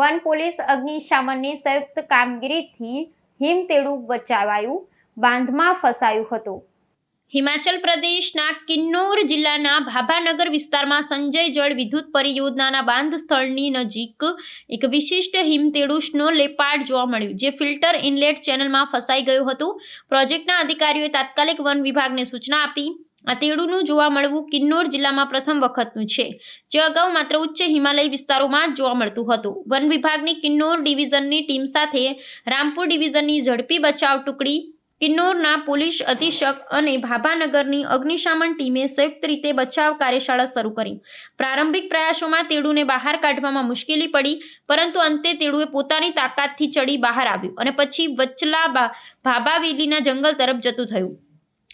One police અગ્નિશામનની સંયુક્ત કામગીરીથી હિમતેડું બચાવાયું, બાંધમાં ફસાયું હતું. હિમાચલ પ્રદેશના કિન્નોર જિલ્લાના ભાભાનગર વિસ્તારમાં સંજય જળ વિદ્યુત પરિયોજનાના બાંધ સ્થળની નજીક એક વિશિષ્ટ હિમતેડું સ્નો લેપાર્ડ જોવા મળ્યું, જે ફિલ્ટર ઇનલેટ ચેનલમાં ફસાઈ ગયું હતું. પ્રોજેક્ટના અધિકારીઓએ તાત્કાલિક વન વિભાગને સૂચના આપી. આ તેડુનું જોવા મળવું કિન્નોર જિલ્લામાં પ્રથમ વખતનું છે. જે અગાઉ માત્ર ઉચ્ચ હિમાલય વિસ્તારોમાં જ જોવા મળતું હતું. વન વિભાગની કિન્નોર ડિવિઝનની ટીમ સાથે રામપુર ડિવિઝનની ઝડપી બચાવ ટુકડી, કિન્નોરના પોલીસ અધિક્ષક અને ભાભાનગરની અગ્નિશામન ટીમે સંયુક્ત રીતે બચાવ કાર્યશાળા શરૂ કરી. પ્રારંભિક પ્રયાસોમાં તેડુને બહાર કાઢવામાં મુશ્કેલી પડી, પરંતુ અંતે તેડુએ પોતાની તાકાતથી ચડી બહાર આવ્યું અને પછી વચલા ભાભાવેલીના જંગલ તરફ જતું થયું.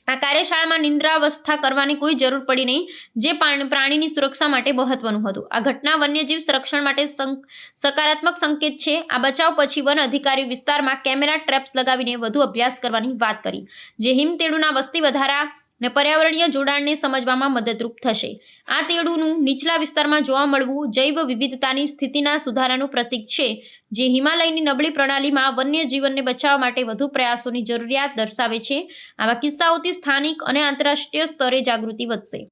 આ કાર્યશાળામાં નિંદ્રાવસ્થા કરવાની કોઈ જરૂર પડી નહીં, જે પ્રાણીની સુરક્ષા માટે મહત્વનું હતું. આ ઘટના વન્યજીવ સંરક્ષણ માટે સંક- સકારાત્મક સંકેત છે. આ બચાવ પછી વન અધિકારી વિસ્તારમાં કેમેરા ટ્રેપ્સ લગાવીને વધુ અભ્યાસ કરવાની વાત કરી. જે હિમતેડુના વસ્તી વધારા ને પર્યાવરણીય જોડાણને સમજવામાં મદદરૂપ થશે. આ તેડુનું નીચલા વિસ્તારમાં જોવા મળવું જૈવ વિવિધતાની સ્થિતિના સુધારાનું પ્રતીક છે, જે હિમાલયની નબળી પ્રણાલીમાં વન્યજીવનને બચાવવા માટે વધુ પ્રયાસોની જરૂરિયાત દર્શાવે છે. આવા કિસ્સાઓથી સ્થાનિક અને આંતરરાષ્ટ્રીય સ્તરે જાગૃતિ વધશે.